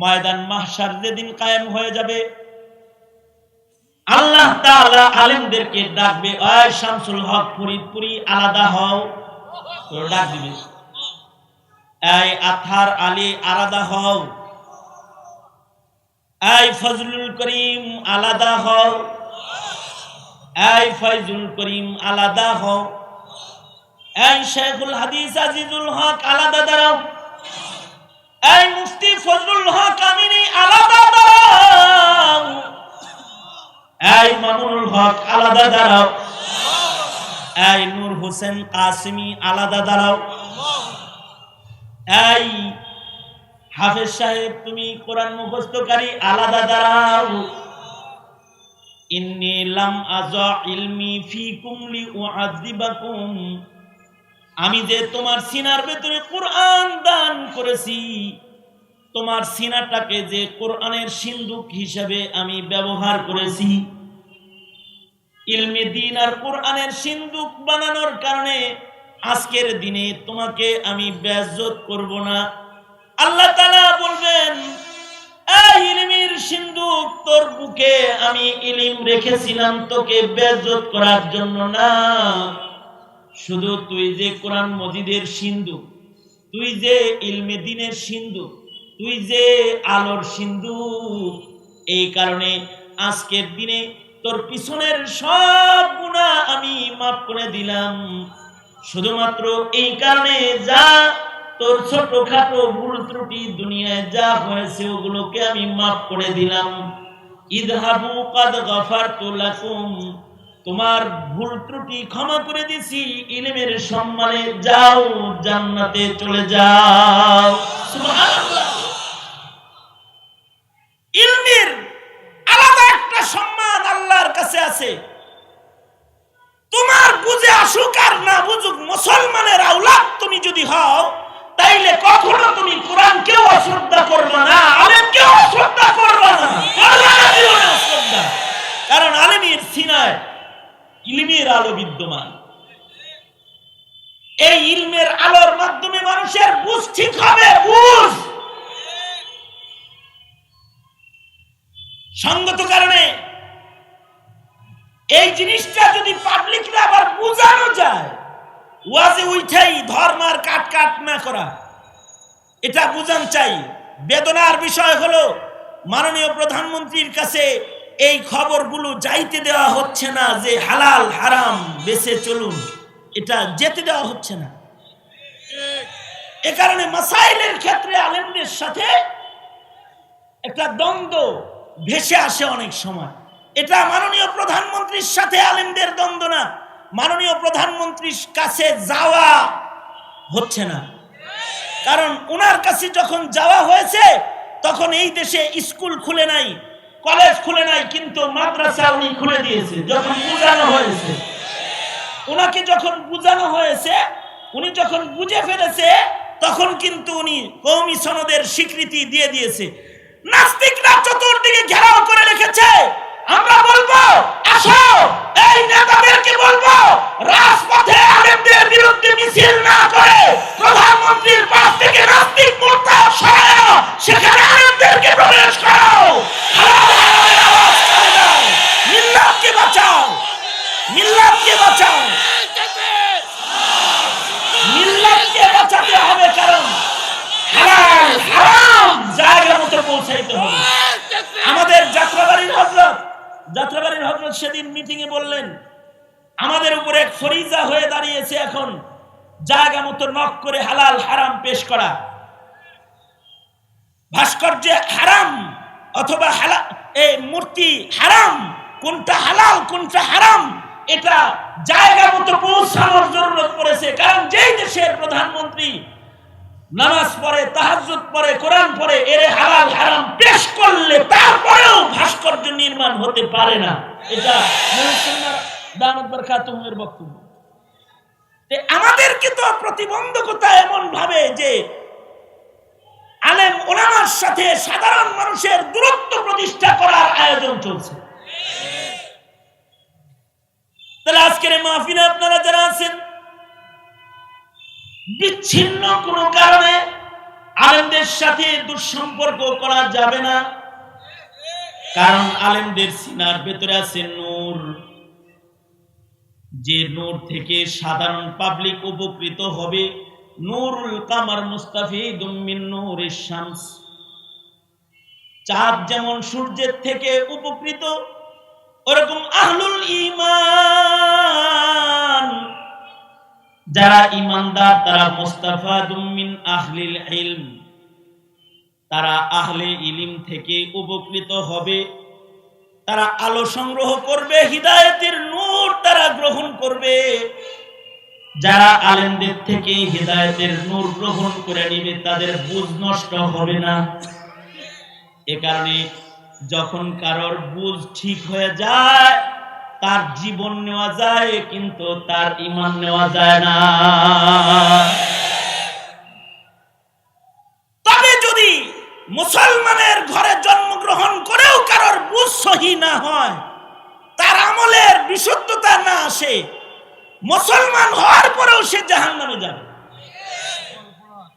ময়দান মাহশার যেদিন কায়েম হয়ে যাবে, আল্লাহ তাআলা আলেমদেরকে ডাকবে, ওই শামসুল হক, ফরিদপুরি আলাদা হও। তো ডাক দিবে। এই আথার আলী আলাদা হও। এই ফজলুল করিম আলাদা হও। এই ফয়জুল করিম আলাদা হও। এই শেখুল হাদিস আজিজুল হক আলাদা দাঁড়াও। এই মুফতি ফজলুল হক আমিনী, আলাদা দাঁড়াও। এই মামুনুল হক, আলাদা দাঁড়াও। এই নূর হোসেন কাসিমি, আলাদা দাঁড়াও। এই হাফেজ সাহেব, তুমি কোরআন মুখস্থকারী, আলাদা দাঁড়াও। ইন্নি লাম আজা ইলমি ফিকুম লিউআযিবাকুম। আমি যে তোমার সিনার ভেতরে কোরআন দান করেছি, তোমার সিনাটাকে যে কোরআনের সিন্ধুক হিসাবে আমি ব্যবহার করেছি, ইলমে দিন আর কোরআনের সিন্ধুক বানানোর কারণে আজকের দিনে তোমাকে আমি বেজ্জত করব না। আল্লাহ তাআলা বলবেন ইলমের সিন্ধুক তোর বুকে আমি ইলিম রেখেছিলাম, তোকে বেজ্জত করার জন্য না। শুধু তুই যে কোরআন মজিদের সিন্ধু, তুই যে ইলমে দিনের সিন্ধু, তুই যে আলোর সিন্ধু, এই কারণে আজকের দিনে তোর পিছনের সব গুণা আমি মাফ করে দিলাম। শুধুমাত্র এই কারণে যা তোর ছোটখাটো ভুল ত্রুটি দুনিয়ায় যা হয়েছে, ওগুলোকে আমি মাফ করে দিলাম। ইদহাবু কাদ গাফারতু লাকুম। তোমার ভুল ত্রুটি ক্ষমা করে দিছি। ইলেমের সম্মানে যাও, জান্নাতে চলে যাও। ইলমের আলাদা একটা সম্মান আল্লাহর কাছে আছে। তোমার বুঝে আসুক আর না বুঝুক, মুসলমানের আউলাদ তুমি যদি হও, তাইলে কখনো তুমি কোরআন কেউ অশ্রদ্ধা করবে না আলেম কেউ অশ্রদ্ধা করবে না। কারণ আলেমের সিনায় ইলমের আলো বিদ্যমান। এই ইলমের আলোর মাধ্যমে মানুষের বুঝ ঠিক হবে, বুঝ। সঙ্গত কারণে এই জিনিসটা যদি পাবলিকরা আবার বোঝানো যায়, ওয়াজে উঠাই ধর্মার কাট কাট না করা, এটা বুঝান চাই। বেদনার বিষয় হলো মাননীয় প্রধানমন্ত্রীর কাছে এই খবরগুলো যাইতে দেওয়া হচ্ছে না যে হালাল, হারাম, বেঁচে চলুন। এটা যেতে দেওয়া হচ্ছে না। এ কারণে মাসাইলের ক্ষেত্রে আলেমদের সাথে একটা দ্বন্দ্ব ভেসে আসে অনেক সময়। এটা মাননীয় প্রধানমন্ত্রীর সাথে আলেমদের দ্বন্দ্ব না। মাননীয় প্রধানমন্ত্রীর কাছে যাওয়া হচ্ছে না। কারণ ওনার কাছে যখন যাওয়া হয়েছে, তখন এই দেশে স্কুল খুলে নাই। কলেজ খুলে নাই, কিন্তু মাদ্রাসা উনি খুলে দিয়েছে, যখন বোঝানো হয়েছে। ওনাকে যখন বোঝানো হয়েছে, উনি যখন বুঝে ফেলেছে, তখন কিন্তু উনি কৌমি সনদের স্বীকৃতি দিয়ে দিয়েছে। নাস্তিকরা চতুর্দিকে ঘেরাও করে রেখেছে। আমরা বলব, আসো, এই নেতাদেরকে বলব, রাজপথে আলেমদের বিরুদ্ধে মিছিল না করে প্রধানমন্ত্রীর পাশ থেকে নাস্তিক মোর্চা সরাও সেখানে আলেমদেরকে প্রবেশ করো হালাল হারামের আওয়াজ করে দাও মিল্লাতকে বাঁচাও মিল্লাতকে বাঁচাও মিল্লাতকে বাঁচাতে হবে কারণ হালাল হারাম জায়গা মতো পৌঁছাইতে হবে আমাদের যাত্রাবাড়ির হজরত যাত্রাবাড়ির হজরত সেদিন মিটিং এ বললেন, আমাদের উপরে এক ফরিজা হয়ে দাঁড়িয়েছে এখন। জায়গা মতো নক করে হালাল হারাম পেশ করা। ভাস্কর্যে হারাম অথবা হালা এই মূর্তি হারাম, কোনটা হালাল, কোনটা হারাম, এটা জায়গা মতো পৌঁছানোর জরুরত পড়েছে কারণ যেই দেশের প্রধানমন্ত্রী নামাজ পড়ে, তাহাজ্জুদ পড়ে, কোরআন পড়ে, এরে হালাল হারাম পেশ করলে তারপরেও ভাস্কর্য নির্মাণ হতে পারে না। এটা বক্তব্য। আমাদেরকে তো প্রতিবন্ধকতা এমন ভাবে যে আলেম ওলামার সাথে সাধারণ মানুষের দূরত্ব প্রতিষ্ঠা করার আয়োজন চলছে। তাহলে আজকের মাহফিলে আপনারা যারা আছেন বিচ্ছিন্ন কোনো কারণে আলেমদের সাথে দুঃসম্পর্ক করা যাবে না। কারণ আলেমদের সিনার ভেতরে আছে নূর। যে নূর থেকে সাধারণ পাবলিক উপকৃত হবে। নূরুল কামার মুস্তাফিদ মিন নূরিশ শামস। চাঁদ যেমন সূর্যের থেকে উপকৃত, ওরকম আহলুল ঈমান। যারা ইমানদার, তারা মুস্তাফা মিন আহলিল ইলম। তারা আহলে ইলিম থেকে উপকৃত হবে। তারা আলো সংগ্রহ করবে, হিদায়তের নূর তারা গ্রহণ করবে। যারা আলেমদের থেকে হিদায়তের নূর গ্রহণ করে নিবে, তাদের বুঝ নষ্ট হবে না। এ কারণে যখন কারোর বুঝ ঠিক হয়ে যায় তার জীবন নেওয়া যায়, কিন্তু তার ইমান নেওয়া যায় না। তবে যদি মুসলমানের ঘরে জন্মগ্রহণ করেও কারোর বুঝ সহি না হয়, তার আমলের বিশুদ্ধতা না আসে, মুসলমান হওয়ার পরেও সে জাহান নামে যাবে।